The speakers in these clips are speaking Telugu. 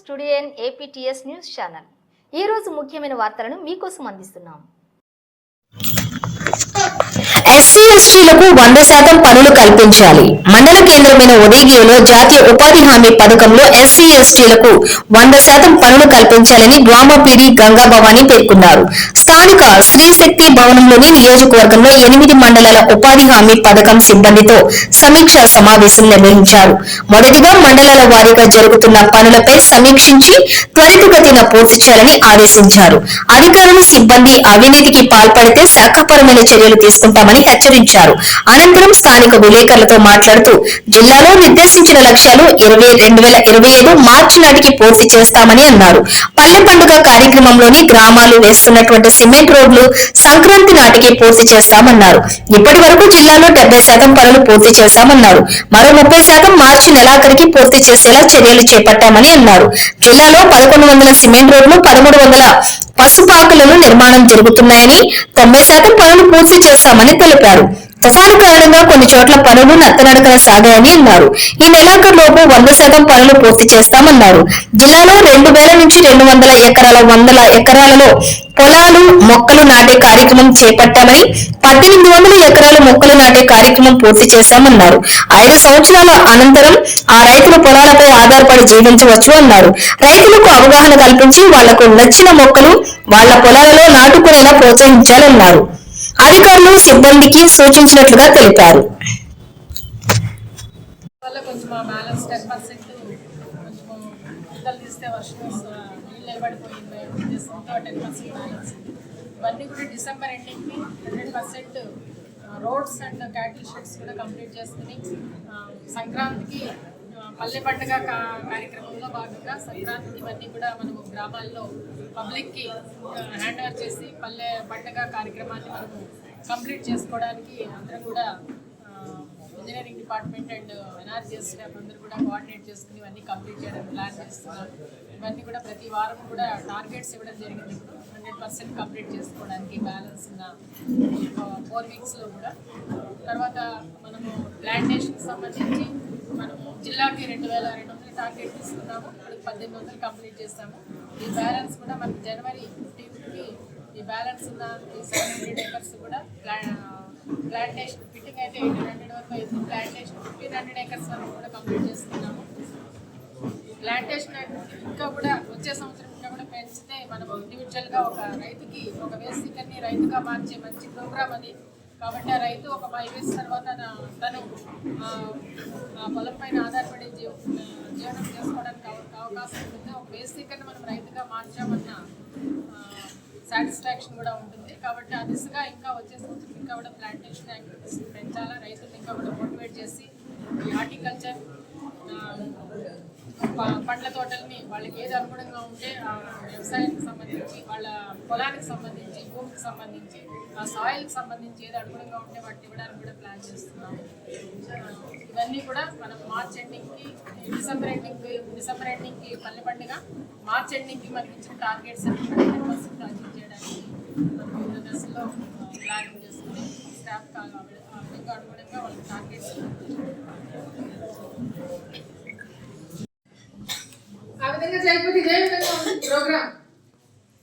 Studio APTS news channel. ఈ రోజు ముఖ్యమైన వార్తలను మీకోసం అందిస్తున్నాం. ఎస్సీ ఎస్టీలకు వంద శాతం పనులు కల్పించాలి. మండల కేంద్రమైన ఉదయగిరిలో జాతీయ ఉపాధి హామీ పథకంలో ఎస్సీ ఎస్టీలకు వంద శాతం పనులు కల్పించాలని గ్రామపీడి గంగా భవాని పేర్కొన్నారు. స్థానిక శ్రీశక్తి భవనంలోని నియోజకవర్గంలో ఎనిమిది మండలాల ఉపాధి హామీ పథకం సిబ్బందితో సమీక్షా సమావేశం నిర్వహించారు. మొదటిగా మండలాల వారీగా జరుగుతున్న పనులపై సమీక్షించి త్వరితగతిన పూర్తి చేయాలని ఆదేశించారు. అధికారులు సిబ్బంది అవినీతికి పాల్పడితే శాఖపరమైన చర్యలు తీసుకుంటామని హెచ్చరించారు అనంతరం స్థానిక విలేకరులతో మాట్లాడుతూ జిల్లాలో నిర్దేశించిన లక్ష్యాలు ఇరవై రెండు వేల ఇరవై ఐదు మార్చి నాటికి పూర్తి చేస్తామని అన్నారు. పల్లె పండుగ కార్యక్రమంలోని గ్రామాలు వేస్తున్నటువంటి సిమెంట్ రోడ్లు సంక్రాంతి నాటికి పూర్తి చేస్తామన్నారు. ఇప్పటి వరకు జిల్లాలో డెబ్బై శాతం పనులు పూర్తి చేశామన్నారు. మరో ముప్పై శాతం మార్చి నెలాఖరికి పూర్తి చేసేలా చర్యలు చేపట్టామని అన్నారు. జిల్లాలో పదకొండు వందల సిమెంట్ రోడ్లు పదమూడు వందల పసుపాకులను నిర్మాణం జరుగుతున్నాయని తొంభై శాతం పనులు పూర్తి చేశామని తెలిపారు. తుఫాను కారణంగా కొన్ని చోట్ల పనులు నత్తనడకన సాగాయని అన్నారు. ఈ నెలాఖరులోపు వంద శాతం పనులు పూర్తి చేస్తామన్నారు. జిల్లాలో రెండు వేల నుంచి రెండు వందల ఎకరాల వందల ఎకరాలలో పొలాలు మొక్కలు నాటే కార్యక్రమం చేపట్టామని పద్దెనిమిది వందల ఎకరాల మొక్కలు నాటే కార్యక్రమం పూర్తి చేశామన్నారు. ఐదు సంవత్సరాల అనంతరం ఆ రైతుల పొలాలపై ఆధారపడి జీవించవచ్చు అన్నారు. రైతులకు అవగాహన కల్పించి వాళ్ళకు నచ్చిన మొక్కలు వాళ్ళ పొలాలలో నాటుకునేలా ప్రోత్సహించాలన్నారు. అధికారులు సిబ్బందికి సూచించినట్లుగా తెలిపారు. కొంచెం ఆ బ్యాలెన్స్ టెన్ పర్సెంట్ కొంచెం వర్షం నీళ్ళు నిలబడిపోయింది ఇవన్నీ కూడా December ఎండింగ్కి hundred percent roads and cattle sheds కూడా కంప్లీట్ చేసుకుని సంక్రాంతికి పల్లె పండుగ కా- కార్యక్రమంలో భాగంగా సంక్రాంతి ఇవన్నీ కూడా మనము గ్రామాల్లో పబ్లిక్కి హ్యాండ్ ఓవర్ చేసి పల్లె పండుగ కార్యక్రమాన్ని మనము కంప్లీట్ చేసుకోవడానికి అందరం కూడా engineering department and NRGS staff అందరూ కూడా కోఆర్డినేట్ చేసుకుని ఇవన్నీ కంప్లీట్ చేయడం ప్లాన్ చేస్తున్నాం. ఇవన్నీ కూడా ప్రతి వారం కూడా టార్గెట్స్ ఇవ్వడం జరిగింది. ఇప్పుడు హండ్రెడ్ పర్సెంట్ కంప్లీట్ చేసుకోవడానికి బ్యాలెన్స్ ఉన్న ఫోర్ వీక్స్లో కూడా. తర్వాత మనము ప్లాంటేషన్కి సంబంధించి జిల్లాకి రెండు వేల రెండు వందల టార్గెట్ తీసుకున్నాము. ఇప్పుడు పద్దెనిమిది వందలు కంప్లీట్ చేస్తాము. ఈ బ్యాలెన్స్ కూడా మనకి జనవరి ఫిఫ్టీన్త్కి ఈ బ్యాలెన్స్ ఉన్న ఈ సెవెన్ హండ్రెడ్ ఏకర్స్ కూడా ప్లా ప్లాంటేషన్ ఫిట్టింగ్ అయితే ఎయిటీన్ హండ్రెడ్ వరకు అయింది. ప్లాంటేషన్ ఫిఫ్టీన్ హండ్రెడ్ ఏకర్స్ వరకు కూడా కంప్లీట్ చేస్తున్నాము ప్లాంటేషన్ ఇంకా కూడా వచ్చే సంవత్సరం ఇంకా కూడా పెంచితే మనం ఇండివిజువల్గా ఒక రైతుకి ఒక వేసికర్ని రైతుగా మార్చే మంచి ప్రోగ్రామ్ అది. కాబట్టి ఆ రైతు ఒక ఫైవ్ ఇయర్స్ తర్వాత తను ఆ, పొలం పైన ఆధారపడి జీవ జీవనం చేసుకోవడానికి అవకాశం ఉంటుంది. ఒక వేసికర్ని మనం రైతుగా మార్చామన్న సాటిస్ఫాక్షన్ కూడా ఉంటుంది. కాబట్టి ఆ దిశగా ఇంకా వచ్చే సంవత్సరం ఇంకా కూడా ప్లాంటేషన్ యాక్టివిటీస్ పెంచాలా రైతులు ఇంకా కూడా మోటివేట్ చేసి ఈ హార్టికల్చర్ పండ్ల తోటల్ని వాళ్ళకి ఏది అనుగుణంగా ఉంటే వ్యవసాయానికి సంబంధించి వాళ్ళ పొలానికి సంబంధించి భూమికి సంబంధించి ఆ సాయిల్కి సంబంధించి ఏది అనుగుణంగా ఉంటే వాటిని ఇవ్వడానికి కూడా ప్లాన్ చేస్తున్నాము. ఇవన్నీ కూడా మనం మార్చ్ ఎండింగ్కి డిసెంబర్ ఎండింగ్కి డిసెంబర్ ఎండింగ్కి పల్లె పండుగ మార్చ్ ఎండింగ్కి మనకి ఇచ్చిన టార్గెట్స్ హండ్రెడ్ పర్సెంట్ అచీవ్ చేయడానికి మనం వివిధ దశలో ప్లానింగ్ చేసుకుని స్టాఫ్ కాగా ఆ విధంగా అనుగుణంగా వాళ్ళకి టార్గెట్స్ విధంగా చేయకపోతే ఇదే విధంగా ఉంటుంది ప్రోగ్రామ్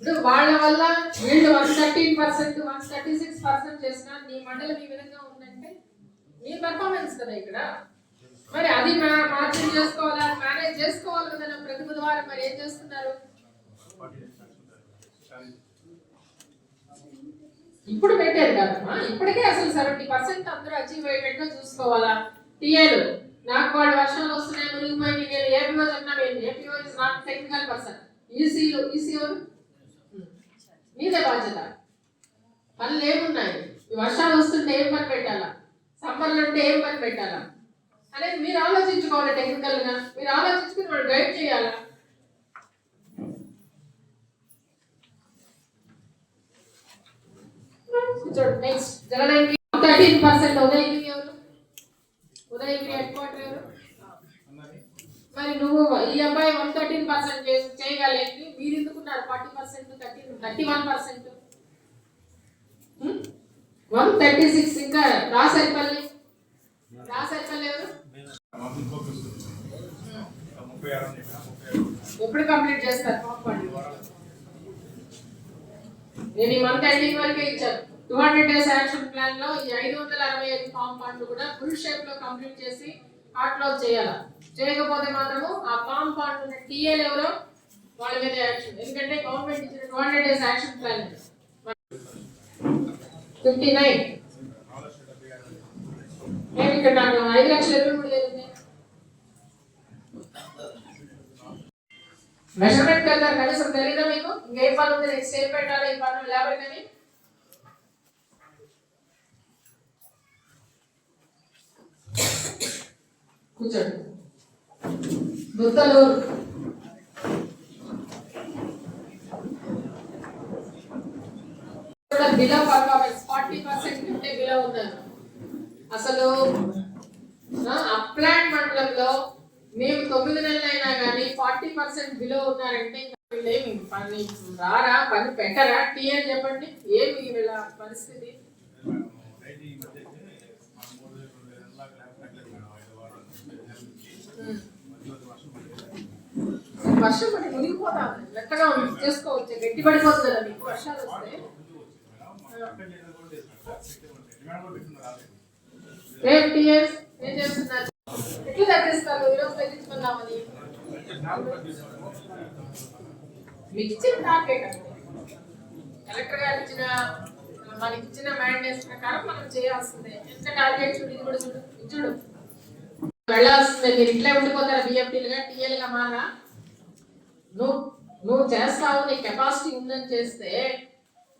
ఇప్పుడు వాళ్ళ వల్ల వీళ్ళు one thirteen percent one thirty six percent చేసినా నీ మండలం ఈ విధంగా ఉందంటే నీ పర్ఫార్మెన్స్ కదా ఇక్కడ. మరి అది మా మార్జిన్ చేసుకోవాలా? మేనేజ్ చేసుకోవాలి కదా ప్రతి బుధవారం. మరి ఏం చేస్తున్నారు? ఇప్పుడు పెట్టారు కదమ్మా. ఇప్పటికే అసలు సెవెంటీ పర్సెంట్ అందరూ అచీవ్ అయ్యేటట్టుగా చూసుకోవాలా? టీఏలు. నాకు వాళ్ళు వర్షాలు వస్తున్నాయి మునిగిపోయి నేను ఏపీఓ చెప్పినా APO is not technical person ఈసీలు ECO మీదే బాధ్యత. పనులు ఏమున్నాయి? వర్షాలు వస్తుంటే ఏం పని పెట్టాలా? సమ్మర్లు అంటే ఏం పని పెట్టాలా? అనేది మీరు ఆలోచించుకోవాలి టెక్నికల్గా. మీరు ఆలోచించుకుని వాళ్ళు గైడ్ చేయాలా? చూడండి నెక్స్ట్ జగదానికి థర్టీన్ పర్సెంట్ ఉదయం ఎవరు ఉదయగిరి హెడ్ క్వార్టర్ ఎవరు మరి నువ్వు ఈ అబ్బాయి వన్ థర్టీన్ పర్సెంట్ చేయగలిగి మీరు ఎందుకున్నారు forty percent thirty thirty one percent one thirty six ఇంకా రాసరిపల్లి. రాసరిపల్లి ఎవరు? ముప్పై ఎప్పుడు కంప్లీట్ చేస్తారు? పంపండి. నేను ఈ మంత్ ఎండింగ్ వరకే ఇచ్చాను. టూ హండ్రెడ్ డేస్ యాక్షన్ ప్లాన్లో ఈ ఐదు వందల అరవై ఐదు ఫామ్ పాండ్లు కూడా ఫుల్ షేప్లో కంప్లీట్ చేసి హార్ట్లో చేయాలి? చేయకపోతే మాత్రము ఆ ఫామ్ పాండ్ ఉన్న టీఏలు ఎవరో వాళ్ళ మీద యాక్షన్. ఎందుకంటే గవర్నమెంట్ ఇచ్చిన two hundred days action plan fifty nine నేను ఇక్కడ నాకు ఐదు లక్షల ఇరవై మూడు వేలు ఉన్నాయి మెజర్మెంట్ వెళ్తారు కనీసం తెలీదా మీకు? ఇంకేం పని ఉంది నెక్స్ట్ ఏం పెట్టాలి ఈ పనులు లేబర్ కానీ కూర్చోండి. Duttaluru below performance forty percent కంటే బిలో ఉన్నారు అసలు అప్లాంట్ మండలంలో మేము తొమ్మిది నెలలు అయినా కానీ ఫార్టీ పర్సెంట్ బిలో ఉన్నారంటే ఇంకా వీళ్ళేమి పని రారా పని పెట్టరా? టీ అని చెప్పండి. ఏమి వీళ్ళ పరిస్థితి? వర్షం పడి మునిగిపోతా మెత్తగా చేసుకోవచ్చు. గట్టి పడిపోతుంది కదా మీకు వర్షాలు వస్తే. రేపు టీఎస్? ఏం చేస్తున్నారు? ఎట్లా తగ్గిస్తారు? ఈరోజు తగ్గించుకుందామని. మీకు ఇచ్చిన టార్గెట్ అండి కలెక్టర్ గారు ఇచ్చిన మనకి ఇచ్చిన మ్యాండేట్స్ ప్రకారం మనం చేయాల్సిందే. ఎంత టార్గెట్ చూడు కూడా చూడు. ఇది చూడు. వెళ్ళాల్సిందే. మీరు ఇట్లే ఉండిపోతారా? బిఎఫ్టీలుగా టీఎల్గా మారా? నువ్వు నువ్వు చేస్తావు నీ కెపాసిటీ ఉందని చేస్తే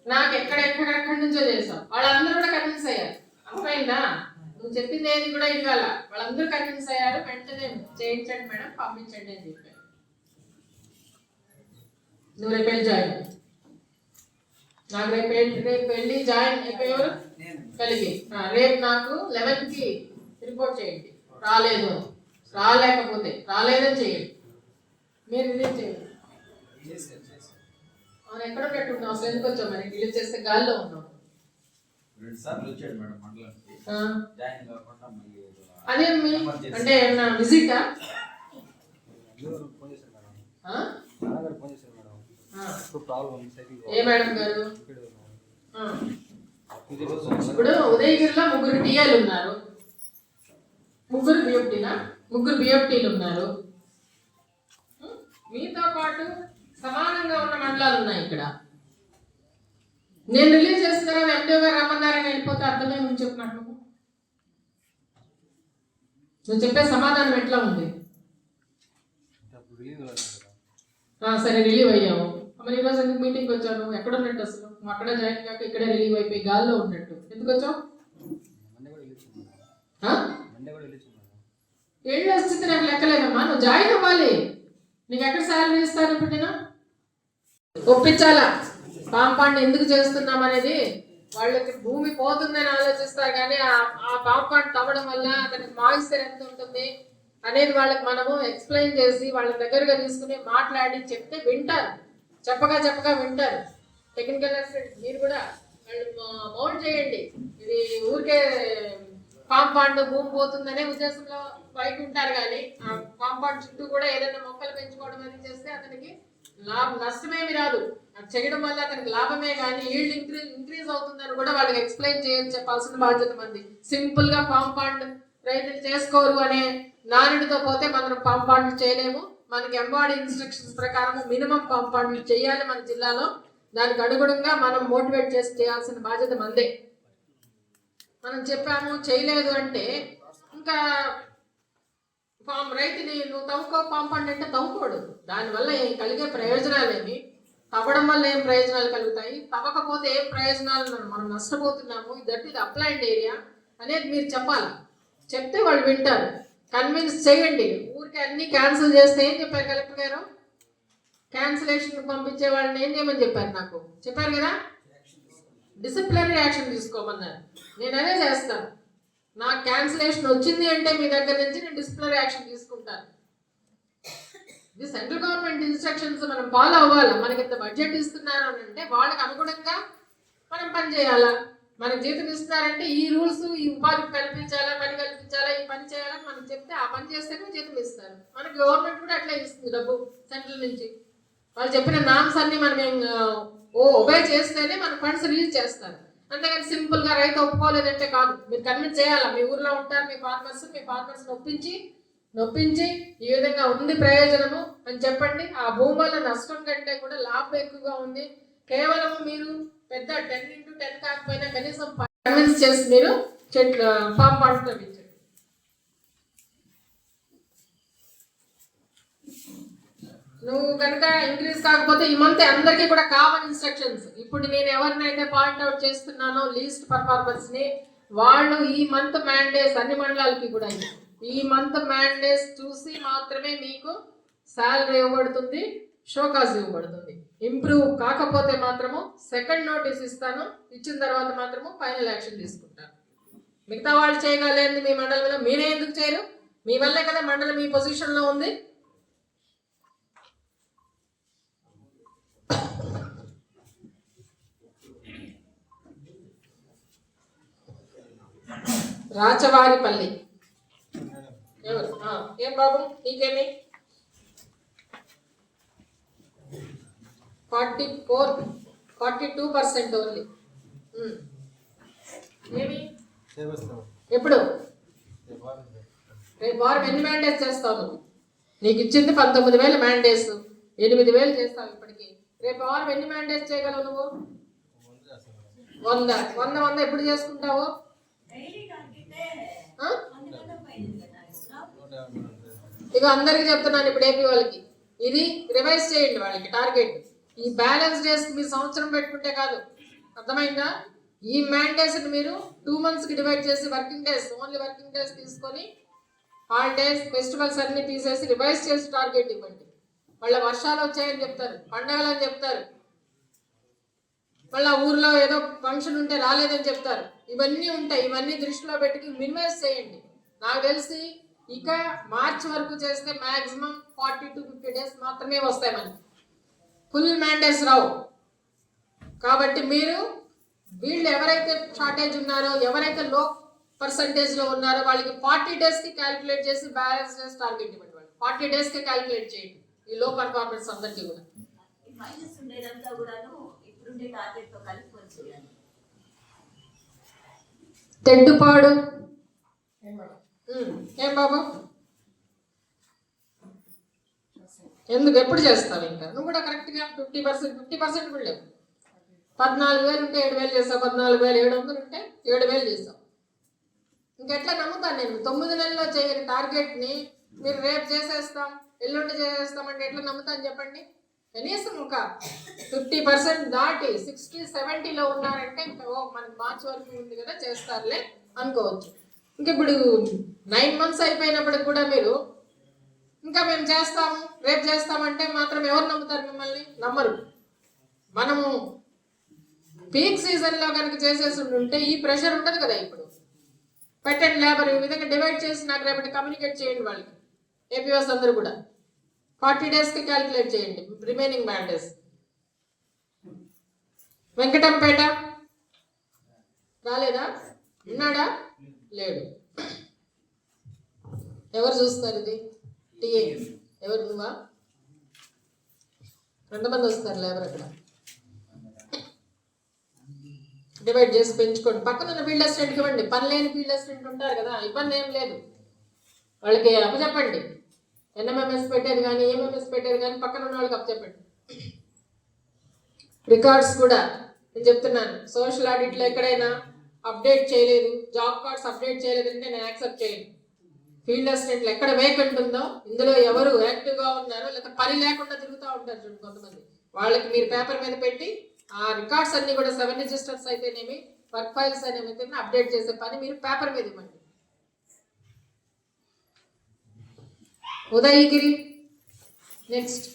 నాకు ఎక్కడెక్కడెక్కడి నుంచో చేసావు వాళ్ళందరూ కూడా కన్విన్స్ అయ్యారు. అర్థమైందా? నువ్వు చెప్పింది ఏది కూడా ఇవ్వాల. వాళ్ళందరూ కన్విన్స్ అయ్యారు వెంటనే చేయించండి మేడం పంపించండి అని చెప్పారు. నువ్వు రేపు వెళ్ళి జాయిన్ నాకు రేపు వెళ్ళి- రేపు వెళ్ళి జాయిన్ అయిపోయారు కలిగి. రేపు నాకు లెవెన్కి రిపోర్ట్ చేయండి. రాలేదు. రాలేకపోతే రాలేదని చేయండి మీరు ఇదే చేయండి. అవును ఎక్కడ ఉన్నట్టున్నావు? అసలు ఎందుకు వచ్చావు మరి? రిలీజ్ చేస్తే గాల్లో ఉన్నావు. రెండు సార్లు వచ్చాడు మేడం మండలానికి. ఆ, జాయిన్ కాకుండా మళ్ళీ అదే మీ Emergency. అంటే ఏమన్నా విజిటా? ఏ మేడం గారు? ఇప్పుడు ఉదయగిరిలో ముగ్గురు టీఏలు ఉన్నారు. ముగ్గురు బిఎఫ్టీనా ముగ్గురు బిఎఫ్టీలు ఉన్నారు? మీతో పాటు సమానంగా ఉన్న మండలాలు ఉన్నాయి ఇక్కడ. నేను రిలీజ్ చేసిన తర్వాత ఎండిఓ గారు రమ్మన్నారని వెళ్ళిపోతే అర్థమేమని చెప్పినట్టు నువ్వు నువ్వు చెప్పే సమాధానం ఎట్లా ఉంది? రిలీజ్ సరే రిలీవ్ అయ్యావు మరి ఈరోజు ఎందుకు మీటింగ్కి వచ్చావు నువ్వు? ఎక్కడ ఉన్నట్టు అసలు? నువ్వు అక్కడ జాయిన్ కాక ఇక్కడే రిలీవ్ అయిపోయి గాల్లో ఉన్నట్టు. ఎందుకు వచ్చావు? మండే ఏళ్ళు వస్తుంది నాకు లెక్కలేదమ్మా. నువ్వు జాయిన్ అవ్వాలి. నీకు ఎక్కడ శాలరీ ఇస్తారు ఇప్పుడు నేను? ఒప్పించాలా? కాంపౌండ్ ఎందుకు చేస్తున్నాం అనేది వాళ్ళకి భూమి పోతుందని ఆలోచిస్తారు కానీ ఆ కాంపౌండ్ తవ్వడం వల్ల అతనికి మాయిశ్చర్ ఎంత ఉంటుంది అనేది వాళ్ళకి మనము ఎక్స్ప్లెయిన్ చేసి వాళ్ళ దగ్గరగా తీసుకుని మాట్లాడి చెప్తే వింటారు. చెప్పగా చెప్పగా వింటారు. టెక్నికల్ అసిస్టెంట్ మీరు కూడా వాళ్ళు మౌల్డ్ చేయండి. ఇది ఊరికే కాంపౌండ్ భూమి పోతుందనే ఉద్దేశంలో బయట ఉంటారు కానీ ఆ కాంపౌండ్ చుట్టూ కూడా ఏదైనా మొక్కలు పెంచుకోవడం అనేది చేస్తే అతనికి లాభం నష్టమేమి రాదు. అది చేయడం వల్ల అతనికి లాభమే కానీ ఈల్డ్ ఇంక్రీజ్ ఇంక్రీజ్ అవుతుందని కూడా వాళ్ళకి ఎక్స్ప్లెయిన్ చేయని చెప్పాల్సిన బాధ్యత మంది సింపుల్గా కాంపౌండ్ రైతులు చేసుకోరు అనే నానుడితో పోతే మనం కాంపౌండ్ చేయలేము. మనకి ఎంబాడీ ఇన్స్ట్రక్షన్స్ ప్రకారం మినిమం కాంపౌండ్లు చేయాలి మన జిల్లాలో. దానికి అనుగుణంగా మనం మోటివేట్ చేసి చేయాల్సిన బాధ్యత మందే మనం చెప్పాము చేయలేదు అంటే ఇంకా పాం రైతుని నువ్వు తవ్వుకో పంపండి అంటే తవ్వుకోడు. దానివల్ల ఏం కలిగే ప్రయోజనాలేమి? తవ్వడం వల్ల ఏం ప్రయోజనాలు కలుగుతాయి? తవ్వకపోతే ఏం ప్రయోజనాలు మనం- మనం నష్టపోతున్నాము? దట్ ఇది అప్లైండ్ ఏరియా అనేది మీరు చెప్పాలి? చెప్తే వాళ్ళు వింటారు. కన్విన్స్ చేయండి. ఊరికి అన్ని క్యాన్సిల్ చేస్తే ఏం చెప్పారు కలెక్టర్ గారు? క్యాన్సిలేషన్ పంపించే వాళ్ళని ఏం చేయమని చెప్పారు నాకు? చెప్పారు కదా? డిసిప్లినరీ యాక్షన్ తీసుకోమన్నారు. నేను అదే చేస్తాను. నాకు క్యాన్సిలేషన్ వచ్చింది అంటే మీ దగ్గర నుంచి నేను డిస్ప్లే యాక్షన్ తీసుకుంటాను. ఇది సెంట్రల్ గవర్నమెంట్ ఇన్స్ట్రక్షన్స్ మనం ఫాలో అవ్వాలి. మనకి ఇంత బడ్జెట్ ఇస్తున్నారు అని అంటే వాళ్ళకి అనుగుణంగా మనం పని చేయాలా? మనకు జీతం ఇస్తున్నారంటే ఈ రూల్స్ ఈ ఉపాధి కల్పించాలా పని కల్పించాలా ఈ పని చేయాలని మనం చెప్తే ఆ పని చేస్తేనే జీతం ఇస్తారు. మనకి గవర్నమెంట్ కూడా అట్లా ఇస్తుంది డబ్బు సెంట్రల్ నుంచి. వాళ్ళు చెప్పిన నామ్స్ అన్ని మనం ఓ ఒబే చేస్తేనే మన ఫండ్స్ రిలీజ్ చేస్తారు. అంతేగాని సింపుల్గా రైతు ఒప్పుకోలేదంటే కాదు. మీరు కన్విన్స్ చేయాలా? మీ ఊర్లో ఉంటారు మీ ఫార్మర్స్ మీ ఫార్మర్స్ నొప్పించి నొప్పించి ఈ విధంగా ఉంది ప్రయోజనము అని చెప్పండి. ఆ భూమి వల్ల నష్టం కంటే కూడా లాభం ఎక్కువగా ఉంది. కేవలం మీరు పెద్ద టెన్ ఇంటూ టెన్ కాకపోయినా కనీసం కన్విన్స్ చేసి మీరు చెట్లు ఫామ్ పార్ట్ నువ్వు కనుక ఇంక్రీజ్ కాకపోతే ఈ మంత్ అందరికీ కూడా కామన్ ఇన్స్ట్రక్షన్స్ ఇప్పుడు నేను ఎవరినైతే పాయింట్అవుట్ చేస్తున్నానో లీస్ట్ పర్ఫార్మెన్స్ని వాళ్ళు ఈ మంత్ మ్యాండేస్ అన్ని మండలాలకి కూడా ఈ మంత్ మ్యాండేస్ చూసి మాత్రమే మీకు శాలరీ ఇవ్వబడుతుంది షోకాజ్ ఇవ్వబడుతుంది. ఇంప్రూవ్ కాకపోతే మాత్రము సెకండ్ నోటీస్ ఇస్తాను ఇచ్చిన తర్వాత మాత్రము ఫైనల్ యాక్షన్ తీసుకుంటాను. మిగతా వాళ్ళు చేయగలేదు మీ మండలంలో మీరే ఎందుకు చేయరు? మీ వల్లే కదా మండలం మీ పొజిషన్లో ఉంది. రాచవారిపల్లి. ఎవరు? ఏం బాబు? నీకేమి? Forty four forty two percent only. ఏమి? ఎప్పుడు? రేపు వారం ఎన్ని మ్యాండేస్ చేస్తావు నువ్వు? నీకు ఇచ్చింది పంతొమ్మిది వేలు మ్యాండేస్ ఎనిమిది వేలు చేస్తావు ఇప్పటికి. రేపు వారం ఎన్ని మ్యాండేస్ చేయగలవు నువ్వు? వంద. వంద వంద ఎప్పుడు చేసుకుంటావు ఆ? నూట యాభై మేడం చేస్తాం. ఇక అందరికి చెప్తున్నాను ఇప్పుడు ఏపీ వాళ్ళకి. ఇది రివైజ్ చేయండి వాళ్ళకి టార్గెట్ ఈ బ్యాలెన్స్ డేస్ మీరు సంవత్సరం పెట్టుకుంటే కాదు. అర్థమైందా? ఈ మ్యాండేస్ మీరు టూ మంత్స్కి డివైడ్ చేసి working days only working days తీసుకొని హాలిడేస్ ఫెస్టివల్స్ అన్ని తీసేసి రివైజ్ చేసి టార్గెట్ ఇవ్వండి. వాళ్ళ వర్షాలు వచ్చాయని చెప్తారు పండగలు అని చెప్తారు. మళ్ళీ ఊర్లో ఏదో ఫంక్షన్ ఉంటే రాలేదని చెప్తారు. ఇవన్నీ ఉంటాయి. ఇవన్నీ దృష్టిలో పెట్టుకుని మినిమైజ్ చేయండి. నాకు తెలిసి ఇక మార్చ్ వరకు చేస్తే maximum forty to fifty days మాత్రమే వస్తాయి మనకి ఫుల్ మ్యాండేస్ రావు. కాబట్టి మీరు వీళ్ళు ఎవరైతే షార్టేజ్ ఉన్నారో ఎవరైతే లో పర్సంటేజ్లో ఉన్నారో వాళ్ళకి ఫార్టీ డేస్కి క్యాలిక్యులేట్ చేసి బ్యాలెన్స్ డేస్ టార్గెట్ ఇవ్వండి వాళ్ళు. ఫార్టీ డేస్కి క్యాలిక్యులేట్ చేయండి. ఈ లో పర్ఫార్మెన్స్ అందరికీ కూడా. మైనస్ ఉండేదంతా కూడాను ఇప్పుడుండే టార్గెట్తో కలిపి వచ్చేయాలి తెడ్డుపాడు ఏం బాబు? ఎందుకు? ఎప్పుడు చేస్తావు ఇంకా? నువ్వు కూడా కరెక్ట్గా ఫిఫ్టీ పర్సెంట్ ఫిఫ్టీ పర్సెంట్ కూడా లేవు. పద్నాలుగు వేలు ఉంటే ఏడు వేలు చేస్తావు. పద్నాలుగు వేలు ఏడు వందలు ఉంటే ఏడు వేలు చేస్తావు. ఇంకెట్లా నమ్ముతాను నేను? తొమ్మిది నెలల్లో చేయని టార్గెట్ని మీరు రేపు చేసేస్తాం ఎల్లుండి చేసేస్తాం అంటే ఎట్లా నమ్ముతాను చెప్పండి? కనీసం ఒక ఫిఫ్టీ పర్సెంట్ దాటి సిక్స్టీ సెవెంటీలో ఉన్నారంటే ఇంకా ఓ మనకి మార్చ్ వరకు ఉంది కదా చేస్తారులే అనుకోవచ్చు. ఇంక ఇప్పుడు నైన్ మంత్స్ అయిపోయినప్పటికి కూడా మీరు ఇంకా మేము చేస్తాము రేపు చేస్తామంటే మాత్రం ఎవరు నమ్ముతారు మిమ్మల్ని? నమ్మరు. మనము పీక్ సీజన్లో కనుక చేసేసి ఉంటే ఈ ప్రెషర్ ఉండదు కదా ఇప్పుడు. పెట్టండి లేబర్ ఈ విధంగా డివైడ్ చేసి నాకు రేపటి కమ్యూనికేట్ చేయండి వాళ్ళకి. ఏపీఎస్ అందరూ కూడా. ఫార్టీ డేస్కి క్యాలిక్యులేట్ చేయండి. రిమైనింగ్ బ్యాండేస్ వెంకటంపేట? రాలేదా? ఉన్నాడా? లేడు. ఎవరు చూస్తారు ఇది? టీఏ ఎవరు నువ్వా? రెండు మంది వస్తారు లేబర్ అక్కడ. డివైడ్ చేసి పెంచుకోండి. పక్కన ఉన్న ఫీల్డ్ అసిస్టెంట్కి ఇవ్వండి. పని లేని ఫీల్డ్ అసిస్టెంట్ ఉంటారు కదా ఇబ్బంది ఏం లేదు. వాళ్ళకి అప్పచెప్పండి. ఎన్ఎంఎంఎస్ పెట్టారు కానీ ఏఎంఎంఎస్ పెట్టారు కానీ పక్కన ఉన్న వాళ్ళకి అప్పచెప్పండి రికార్డ్స్ కూడా నేను చెప్తున్నాను. సోషల్ ఆడిట్లో ఎక్కడైనా అప్డేట్ చేయలేదు జాబ్ కార్డ్స్ అప్డేట్ చేయలేదంటే నేను యాక్సెప్ట్ చేయను. ఫీల్డ్ అసిస్టెంట్లు ఎక్కడ వేకెంట్ ఉందో ఇందులో ఎవరు యాక్టివ్గా ఉన్నారో లేకపోతే పని లేకుండా తిరుగుతూ ఉంటారు చూడండి కొంతమంది. వాళ్ళకి మీరు పేపర్ మీద పెట్టి ఆ రికార్డ్స్ అన్ని కూడా సెవెన్ రిజిస్టర్స్ అయితేనేమి వర్క్ ఫైల్స్ అనేవి అప్డేట్ చేసే పని మీరు పేపర్ మీద ఇవ్వండి. ఉదయగిరి నెక్స్ట్